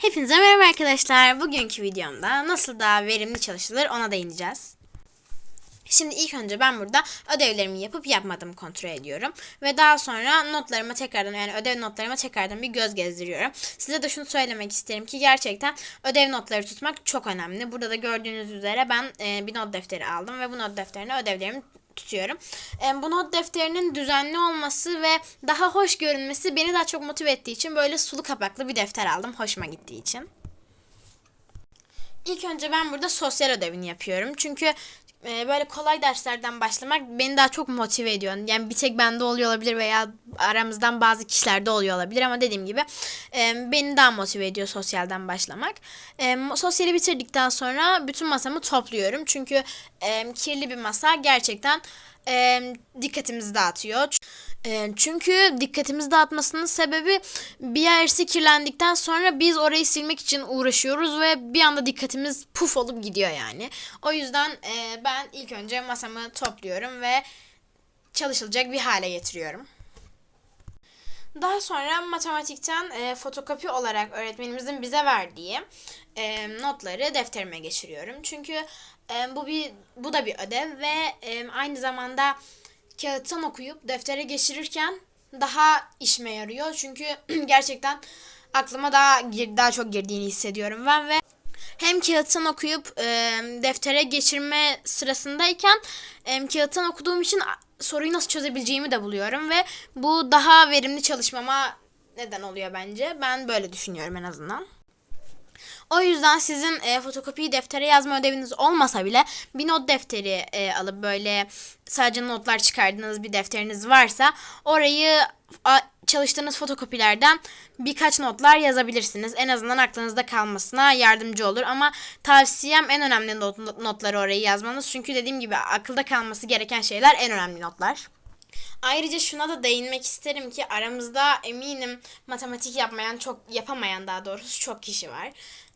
Hepinize merhaba arkadaşlar. Bugünkü videomda nasıl daha verimli çalışılır ona değineceğiz. Şimdi ilk önce ben burada ödevlerimi yapıp yapmadığımı kontrol ediyorum. Ve daha sonra notlarıma tekrardan yani ödev notlarıma tekrardan bir göz gezdiriyorum. Size de şunu söylemek isterim ki gerçekten ödev notları tutmak çok önemli. Burada da gördüğünüz üzere ben bir not defteri aldım ve bu not defterine ödevlerimi tutuyorum. Bu not defterinin düzenli olması ve daha hoş görünmesi beni daha çok motive ettiği için böyle sulu kapaklı bir defter aldım. Hoşuma gittiği için. İlk önce ben burada sosyal ödevini yapıyorum. Çünkü böyle kolay derslerden başlamak beni daha çok motive ediyor. Yani bir tek bende oluyor olabilir veya aramızdan bazı kişilerde oluyor olabilir ama dediğim gibi e, beni daha motive ediyor sosyalden başlamak. E, sosyali bitirdikten sonra bütün masamı topluyorum. Çünkü e, kirli bir masa gerçekten e, dikkatimizi dağıtıyor. E, çünkü dikkatimizi dağıtmasının sebebi bir yersi kirlendikten sonra biz orayı silmek için uğraşıyoruz ve bir anda dikkatimiz puf olup gidiyor yani. O yüzden e, ben ilk önce masamı topluyorum ve çalışılacak bir hale getiriyorum. Daha sonra matematikten e, fotokopi olarak öğretmenimizin bize verdiği e, notları defterime geçiriyorum. Çünkü e, bu bir bu da bir ödev ve e, aynı zamanda kağıttan okuyup deftere geçirirken daha işime yarıyor. Çünkü gerçekten aklıma daha daha çok girdiğini hissediyorum ben ve hem kağıttan okuyup e, deftere geçirme sırasındayken e, kağıttan okuduğum için soruyu nasıl çözebileceğimi de buluyorum ve bu daha verimli çalışmama neden oluyor bence. Ben böyle düşünüyorum en azından. O yüzden sizin e, fotokopiyi deftere yazma ödeviniz olmasa bile bir not defteri e, alıp böyle sadece notlar çıkardığınız bir defteriniz varsa orayı çalıştığınız fotokopilerden birkaç notlar yazabilirsiniz. En azından aklınızda kalmasına yardımcı olur ama tavsiyem en önemli not, notları orayı yazmanız. Çünkü dediğim gibi akılda kalması gereken şeyler en önemli notlar. Ayrıca şuna da değinmek isterim ki aramızda eminim matematik yapmayan çok yapamayan daha doğrusu çok kişi var.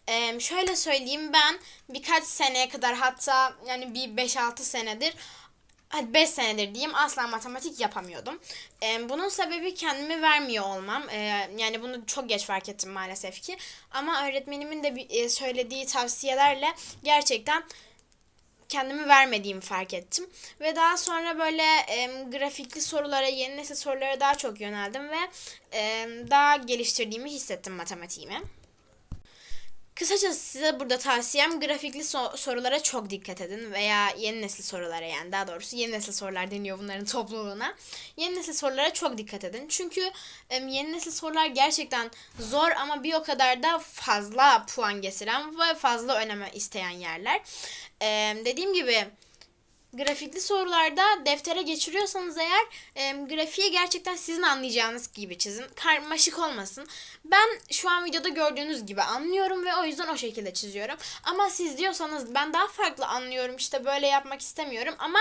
Ee, şöyle söyleyeyim ben birkaç seneye kadar hatta yani bir 5-6 senedir hadi 5 senedir diyeyim asla matematik yapamıyordum. Ee, bunun sebebi kendimi vermiyor olmam. Ee, yani bunu çok geç fark ettim maalesef ki. Ama öğretmenimin de söylediği tavsiyelerle gerçekten kendimi vermediğimi fark ettim. Ve daha sonra böyle e, grafikli sorulara, yeni nesil sorulara daha çok yöneldim ve e, daha geliştirdiğimi hissettim matematiğimi. Kısacası size burada tavsiyem grafikli so- sorulara çok dikkat edin veya yeni nesil sorulara yani daha doğrusu yeni nesil sorular deniyor bunların topluluğuna. Yeni nesil sorulara çok dikkat edin. Çünkü yeni nesil sorular gerçekten zor ama bir o kadar da fazla puan getiren ve fazla öneme isteyen yerler. Dediğim gibi grafikli sorularda deftere geçiriyorsanız eğer e, grafiği gerçekten sizin anlayacağınız gibi çizin. Karmaşık olmasın. Ben şu an videoda gördüğünüz gibi anlıyorum ve o yüzden o şekilde çiziyorum. Ama siz diyorsanız ben daha farklı anlıyorum işte böyle yapmak istemiyorum ama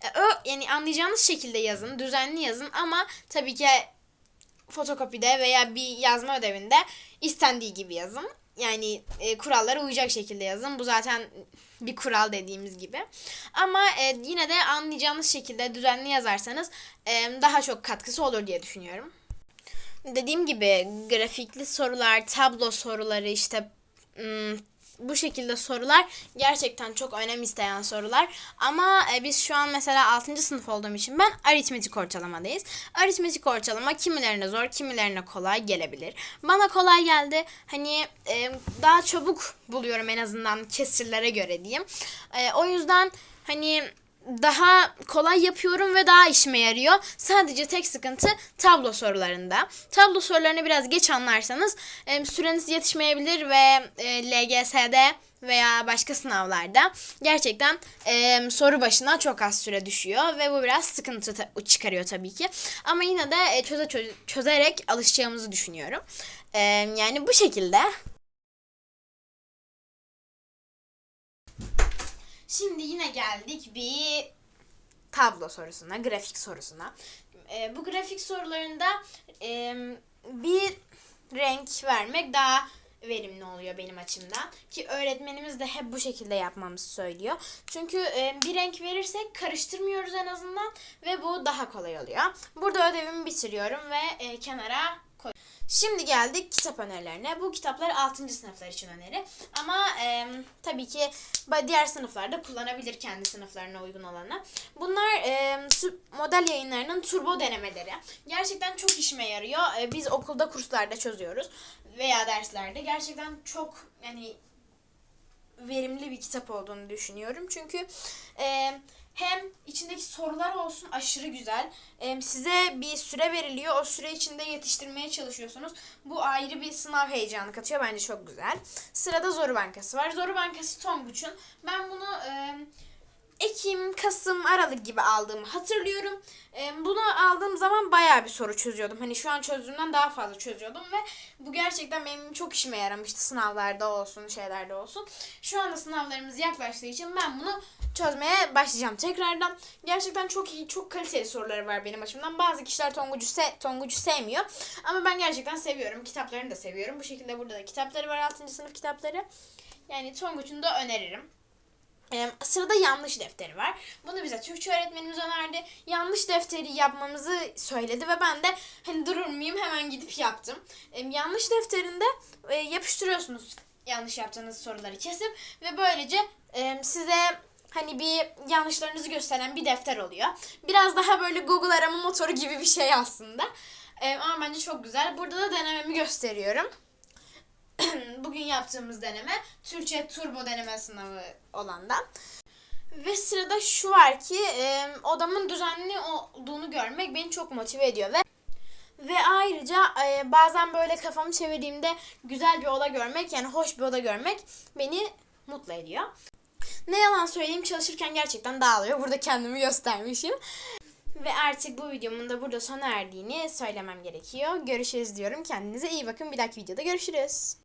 e, ö, yani anlayacağınız şekilde yazın, düzenli yazın ama tabii ki fotokopide veya bir yazma ödevinde istendiği gibi yazın. Yani e, kurallara uyacak şekilde yazın. Bu zaten bir kural dediğimiz gibi. Ama e, yine de anlayacağınız şekilde düzenli yazarsanız e, daha çok katkısı olur diye düşünüyorum. Dediğim gibi grafikli sorular, tablo soruları işte ım, bu şekilde sorular gerçekten çok önem isteyen sorular. Ama e, biz şu an mesela 6. sınıf olduğum için ben aritmetik ortalamadayız. Aritmetik ortalama kimilerine zor, kimilerine kolay gelebilir. Bana kolay geldi. Hani e, daha çabuk buluyorum en azından kesirlere göre diyeyim. E, o yüzden hani daha kolay yapıyorum ve daha işime yarıyor. Sadece tek sıkıntı tablo sorularında. Tablo sorularını biraz geç anlarsanız e, süreniz yetişmeyebilir ve LGS'de veya başka sınavlarda gerçekten e, soru başına çok az süre düşüyor ve bu biraz sıkıntı ta- çıkarıyor tabii ki. Ama yine de e, çöze çö- çözerek alışacağımızı düşünüyorum. E, yani bu şekilde. Şimdi yine geldik bir tablo sorusuna, grafik sorusuna. E, bu grafik sorularında e, bir renk vermek daha verimli oluyor benim açımdan. Ki öğretmenimiz de hep bu şekilde yapmamızı söylüyor. Çünkü e, bir renk verirsek karıştırmıyoruz en azından ve bu daha kolay oluyor. Burada ödevimi bitiriyorum ve e, kenara. Şimdi geldik kitap önerilerine. Bu kitaplar 6. sınıflar için öneri. Ama e, tabii ki diğer sınıflarda kullanabilir kendi sınıflarına uygun olanı. Bunlar e, model yayınlarının turbo denemeleri. Gerçekten çok işime yarıyor. E, biz okulda kurslarda çözüyoruz veya derslerde. Gerçekten çok yani verimli bir kitap olduğunu düşünüyorum. Çünkü e, hem içindeki sorular olsun aşırı güzel. E, size bir süre veriliyor. O süre içinde yetiştirmeye çalışıyorsunuz. Bu ayrı bir sınav heyecanı katıyor. Bence çok güzel. Sırada Zoru Bankası var. Zoru Bankası Tonguç'un. Ben bunu e, Ekim, Kasım, Aralık gibi aldığımı hatırlıyorum. E, bunu aldığım zaman bayağı bir soru çözüyordum. Hani şu an çözdüğümden daha fazla çözüyordum ve bu gerçekten benim çok işime yaramıştı sınavlarda olsun, şeylerde olsun. Şu anda sınavlarımız yaklaştığı için ben bunu çözmeye başlayacağım tekrardan. Gerçekten çok iyi, çok kaliteli soruları var benim açımdan. Bazı kişiler Tonguç'u se Tonguç'u sevmiyor. Ama ben gerçekten seviyorum. Kitaplarını da seviyorum. Bu şekilde burada da kitapları var 6. sınıf kitapları. Yani Tonguç'unu da öneririm. Ee, sırada yanlış defteri var. Bunu bize Türkçe öğretmenimiz önerdi. Yanlış defteri yapmamızı söyledi ve ben de hani durur muyum hemen gidip yaptım. Ee, yanlış defterinde e, yapıştırıyorsunuz yanlış yaptığınız soruları kesip ve böylece e, size hani bir yanlışlarınızı gösteren bir defter oluyor. Biraz daha böyle Google arama motoru gibi bir şey aslında. Ee, ama bence çok güzel. Burada da denememi gösteriyorum bugün yaptığımız deneme Türkçe turbo deneme sınavı olandan. Ve sırada şu var ki e, odamın düzenli olduğunu görmek beni çok motive ediyor ve ve ayrıca e, bazen böyle kafamı çevirdiğimde güzel bir oda görmek yani hoş bir oda görmek beni mutlu ediyor. Ne yalan söyleyeyim çalışırken gerçekten dağılıyor. Burada kendimi göstermişim. Ve artık bu videomun da burada sona erdiğini söylemem gerekiyor. Görüşürüz diyorum. Kendinize iyi bakın. Bir dahaki videoda görüşürüz.